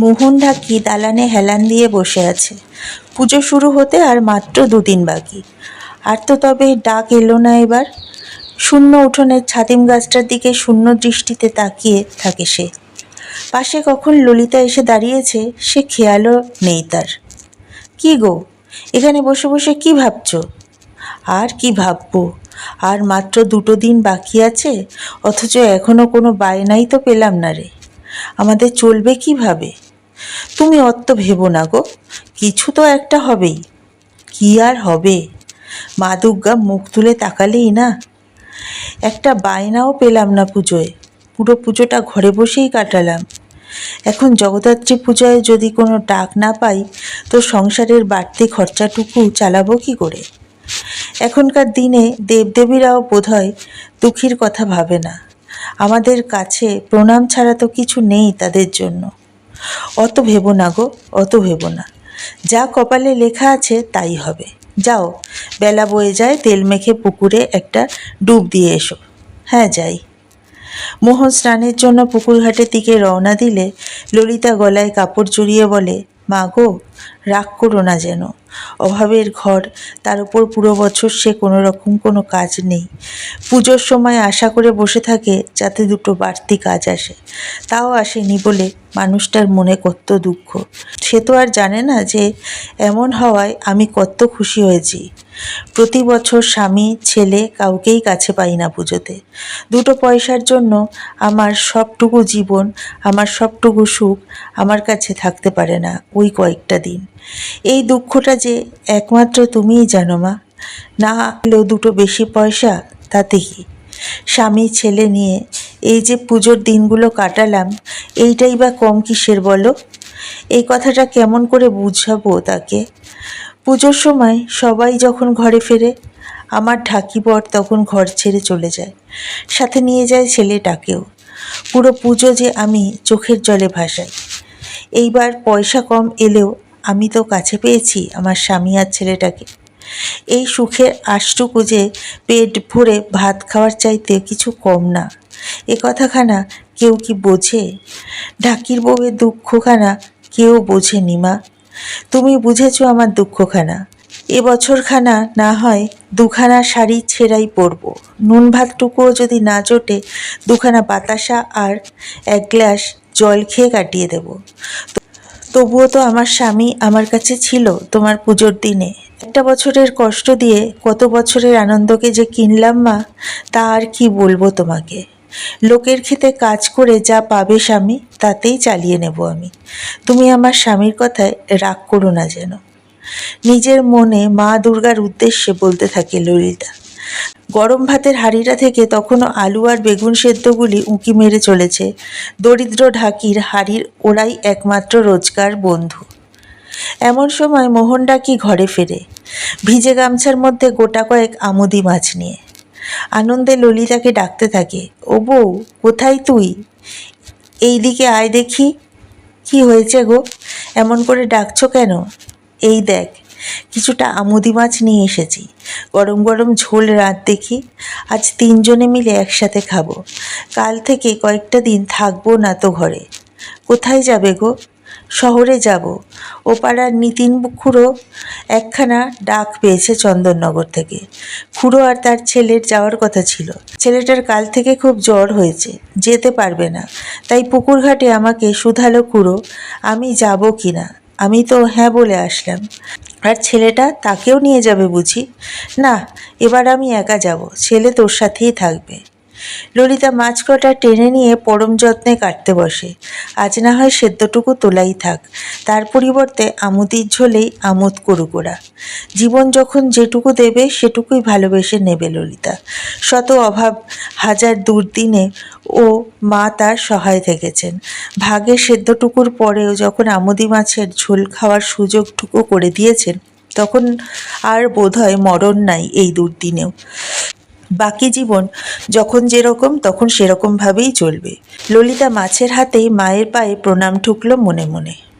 মোহন ঢাকি দালানে হেলান দিয়ে বসে আছে? পুজো শুরু হতে আর মাত্র দুদিন বাকি। আর তো তবে ডাক এলো না এবার। শূন্য উঠোনের ছাতিম গাছটার দিকে শূন্য দৃষ্টিতে তাকিয়ে থাকে সে। পাশে কখন ললিতা এসে দাঁড়িয়েছে, সে খেয়ালও নেই তার। কি গো, এখানে বসে বসে কি ভাবছ? আর কি ভাববো? আর মাত্র দুটো দিন বাকি আছে, অথচ এখনও কোনো বায়নাই তো পেলাম না রে। আমাদের চলবে কীভাবে? তুমি অত ভেবো না গো, কিছু তো একটা হবেই। কি আর হবে? মা দুর্গা মুখ তুলে তাকালেই না। একটা বায়নাও পেলাম না পুজোয়, পুরো পুজোটা ঘরে বসেই কাটালাম। এখন জগদ্ধাত্রী পূজায় যদি কোনো ডাক না পাই, তো সংসারের বাড়তি খরচাটুকু চালাবো কি করে? এখনকার দিনে দেবদেবীরাও বোধহয় দুঃখীর কথা ভাবে না। আমাদের কাছে প্রণাম ছাড়া তো কিছু নেই তাদের জন্য। অত ভেবো না গো, অত ভেবো না। যা কপালে লেখা আছে তাই হবে। যাও, বেলা বয়ে যায়, তেল মেখে পুকুরে একটা ডুব দিয়ে এসো। হ্যাঁ যাই। মোহন স্নানের জন্য পুকুরঘাটের দিকে রওনা দিলে ললিতা গলায় কাপড় জড়িয়ে বলে, মা গো, রাগ করো না যেন। অভাবের ঘর, তার উপর পুরো বছর সে কোনো রকম কোনো কাজ নেই। পুজোর সময় আশা করে বসে থাকে যাতে দুটো বাড়তি কাজ আসে। তাও আসেনি বলে মানুষটার মনে কত দুঃখ। সে তো আর জানে না যে এমন হওয়ায় আমি কত খুশি হয়েছি। প্রতি বছর স্বামী, ছেলে কাউকেই কাছে পাই না পুজোতে। দুটো পয়সার জন্য আমার সবটুকু জীবন, আমার সবটুকু সুখ আমার কাছে থাকতে পারে না ওই কয়েকটা দিন। এই দুঃখটা যে একমাত্র তুমিই জানো মা। না হলেও দুটো বেশি পয়সা, তাতে কি? স্বামী, ছেলে নিয়ে এই যে পুজোর দিনগুলো কাটালাম, এইটাই বা কম কিসের বলো? এই কথাটা কেমন করে বুঝাবো তাকে? পুজোর সময় সবাই যখন ঘরে ফেরে, আমার ঢাকিবর তখন ঘর ছেড়ে চলে যায়। সাথে নিয়ে যায় ছেলেটাকেও। পুরো পুজো যে আমি চোখের জলে ভাসাই। এইবার পয়সা কম এলেও আমি তো কাছে পেয়েছি আমার স্বামী আর ছেলেটাকে। এই সুখের আশটুকু যে পেট ভরে ভাত খাওয়ার চাইতে কিছু কম না। এ কথাখানা কেউ কি বোঝে? ঢাকির বউয়ের দুঃখখানা কেউ বোঝেনি মা। তুমি বুঝেছ আমার দুঃখখানা। এ এবছরখানা না হয় দুখানা শাড়ি ছেঁড়াই পরব। নুন ভাতটুকুও যদি না জোটে, দুখানা বাতাসা আর এক গ্লাস জল খেয়ে কাটিয়ে দেব। তবুও তো আমার স্বামী আমার কাছে ছিল তোমার পুজোর দিনে। একটা বছরের কষ্ট দিয়ে কত বছরের আনন্দকে যে কিনলাম মা, তা আর কি বলব তোমাকে? লোকের খেতে কাজ করে যা পাবে স্বামী, তাতেই চালিয়ে নেব আমি। তুমি আমার স্বামীর কথায় রাগ করো না যেন। নিজের মনে মা দুর্গার উদ্দেশ্যে বলতে থাকে ললিতা। গরম ভাতের হাঁড়িটা থেকে তখনও আলু আর বেগুন সেদ্ধগুলি উঁকি মেরে চলেছে। দরিদ্র ঢাকির হাড়ির ওরাই একমাত্র রোজগার বন্ধু। এমন সময় মোহন ডাকি ঘরে ফেরে? ভিজে গামছার মধ্যে গোটা কয়েক আমুদি মাছ নিয়ে। আনন্দে ললিতাকে ডাকতে থাকে ও বউ কোথায় তুই? এই দিকে আয় দেখি, কি হয়েছে গো? এমন করে ডাকছো কেন? এই দেখ, কিছুটা আমুদি মাছ নিয়ে এসেছি। গরম গরম ঝোল রাত দেখি, আজ তিনজনে মিলে একসাথে খাব। কাল থেকে কয়েকটা দিন থাকব না তো ঘরে। কোথায় যাবে গো? শহরে যাব। ও পাড়ার নিতিন খুড়ো একখানা ডাক পেয়েছে চন্দননগর থেকে। খুড়ো আর তার ছেলের যাওয়ার কথা ছিল। ছেলেটার কাল থেকে খুব জ্বর হয়েছে, যেতে পারবে না। তাই পুকুরঘাটে আমাকে শুধালো খুড়ো, আমি যাব কি না আমি তো হ্যাঁ বলে আসলাম। আর ছেলেটা তাকেও নিয়ে যাবে বুঝি? না, এবার আমি একা যাব। ছেলে তোর সাথেই থাকবে। ললিতা মাছ কটা টেনে নিয়ে পরম যত্নে কাটতে বসে। আজ না হয় সেদ্ধটুকু তোলাই থাক। তার পরিবর্তে আমুদির ঝোলেই আমোদ করুক ওরা জীবন যখন যেটুকু দেবে, সেটুকুই ভালোবেসে নেবে ললিতা। শত অভাব, হাজার দুর্দিনে ও মা তার সহায় থেকেছেন। ভাগে সেদ্ধটুকুর পরেও যখন আমুদি মাছের ঝোল খাওয়ার সুযোগটুকু করে দিয়েছেন, তখন আর বোধহয় মরণ নাই এই দুর্দিনেও। বাকি জীবন যখন যেরকম তখন সেরকমভাবেই চলবে। ললিতা মাছের হাতেই মায়ের পায়ে প্রণাম ঠুকলো মনে মনে।